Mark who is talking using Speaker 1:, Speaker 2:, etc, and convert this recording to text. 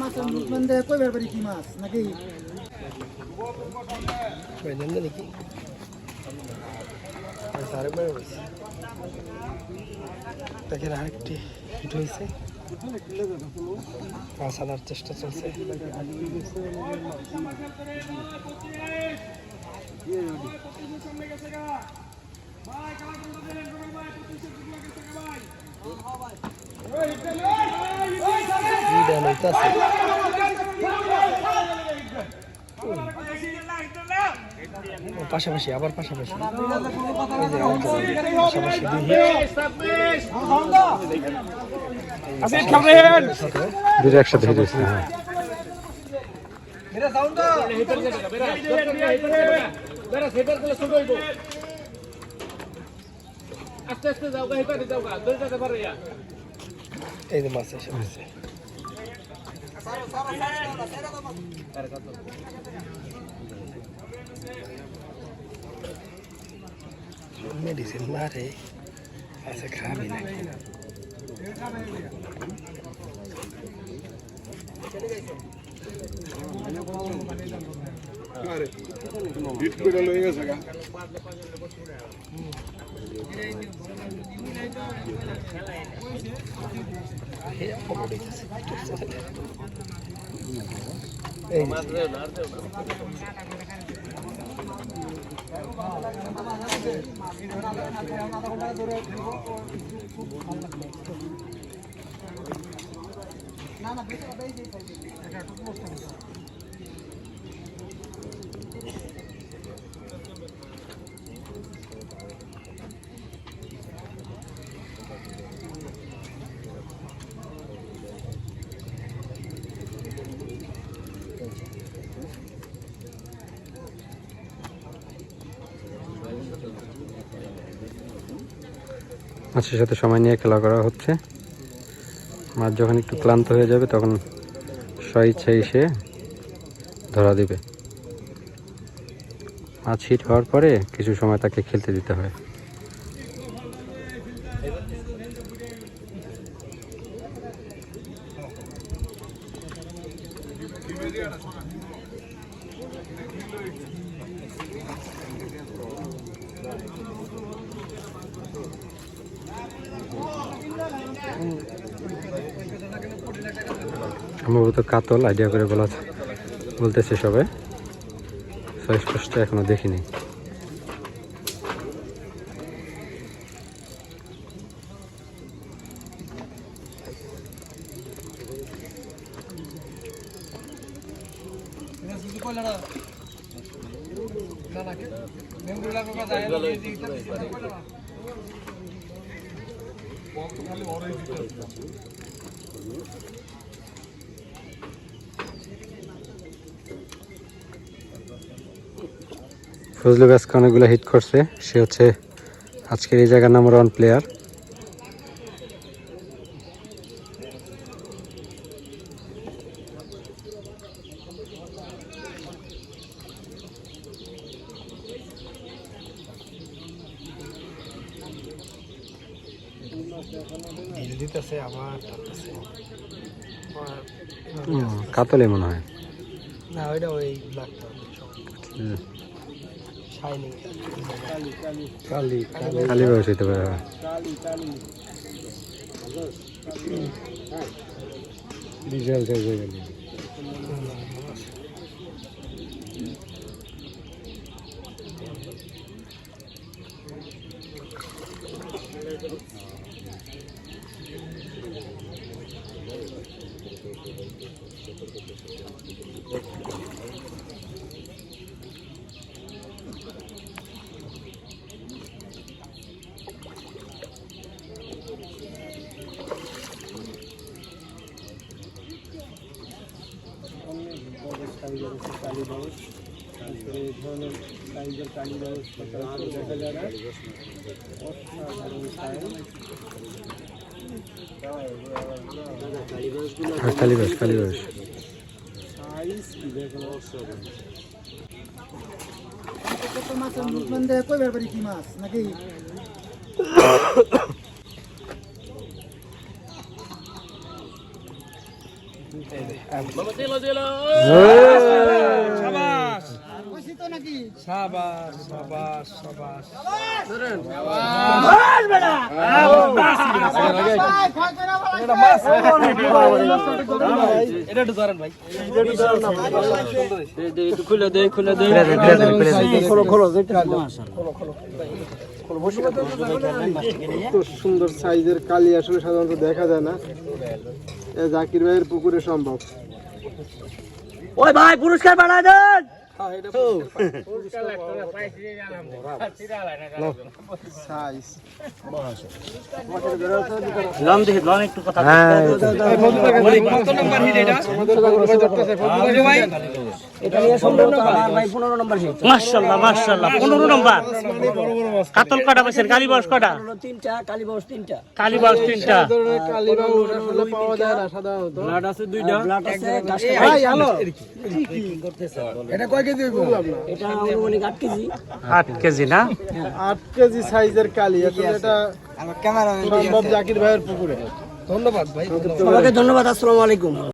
Speaker 1: মাছের মুখ মানে কইবার পারি কি মাছ নাকি?
Speaker 2: নাকি আরেকবার বলছি দেখেন আরেকটি হিট হয়েছে মাছ আনার চেষ্টা চলছে। ও, পাশাপাশি আবার পাশাপাশি। এই যে আরেকজন, পাশাপাশি দুই hit।
Speaker 3: দুটো একসাথে হিট হয়েছে হ্যাঁ।
Speaker 2: এই যে মাছ এসে। মেডিসিন মারে আছে খাবি নাকি এই অপর হইতাছে। এই যে,
Speaker 3: মাছের সাথে সময় নিয়ে খেলা করা হচ্ছে। মাছ যখন একটু ক্লান্ত হয়ে যাবে, তখন স্বইচ্ছা এসে ধরা দিবে। মাছ হিট হওয়ার পরে কিছু সময় তাকে খেলতে দিতে হয়। সম্ভবত কাতল আইডিয়া করে বলা বলতেছে সবাই স্পষ্ট এখনও দেখিনি। ফজলু গাছকে অনেকগুলো হিট করছে। সে হচ্ছে আজকের এই জায়গার নাম্বার ওয়ান প্লেয়ার
Speaker 2: দিতেছে আবার
Speaker 3: কাতলে মনে হয়।
Speaker 2: না ওইটা ওই ব্ল্যাকটা
Speaker 1: কালি কালি।
Speaker 3: হইতে পারে।
Speaker 1: কালি কালি।
Speaker 3: বিশাল সাইজ হয়ে গেল।
Speaker 1: অনেক বড় সাইজের আছে কালি বাউস তারপরে এই ধরনের সাইজের কালি বাউস সচরাচর দেখা যায় না অসাধারণ সাইজ
Speaker 3: হ্যাঁ খালি বয়স খালি বয়স
Speaker 1: সাইজ কি দেখেন অসাধারণ মাছের মুখ মানে কইবার পারি কি মাছ নাকি
Speaker 2: সাবাস সাবাস সাবাস সাবাস। এটা মাছ এটা একটু ধরেন ভাই খুলে দে খুলে দে
Speaker 1: খোলো খোলো এত সুন্দর সাইজের কালি আসলে সাধারণত দেখা যায় না এ জাকির ভাইয়ের পুকুরে সম্ভব
Speaker 2: ওই ভাই পুরস্কার বাড়ায় দেন।
Speaker 3: হ্যাঁ
Speaker 2: ভাই।
Speaker 4: এটা নিয়ে সম্পূর্ণ পনেরো নম্বর
Speaker 5: কাতল কটা পাইছেন কালীবাস কটা?
Speaker 4: হলো তিনটা কালীবাস তিনটা।
Speaker 5: কালীবাস তিনটা।
Speaker 1: ধরনের কালি বাউস আসলে পাওয়া যায় না সাধারণত
Speaker 4: ব্লাড আছে ঘাস
Speaker 1: ভাই হ্যালো।
Speaker 2: এটা কয় কেজি
Speaker 4: এটা আনুমানিক আট কেজি।
Speaker 5: আট কেজি না?
Speaker 1: আট কেজি সাইজের কালি। সম্ভব জাকির ভাইয়ের পুকুরে।
Speaker 2: ধন্যবাদ ভাই ধন্যবাদ।
Speaker 4: সবাইকে ধন্যবাদ আসসালামু আলাইকুম।